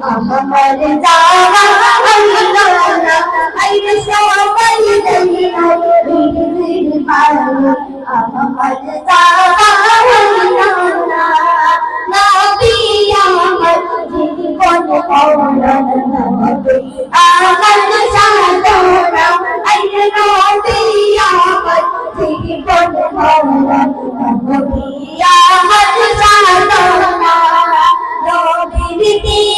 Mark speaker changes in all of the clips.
Speaker 1: I'm a man in আমার নবী আমার জীবন অমর নবী আমার সাধনা আই নবী আমার জীবন অমর নবী আমার সাধনা নবী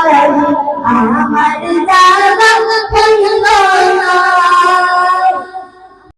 Speaker 1: I'm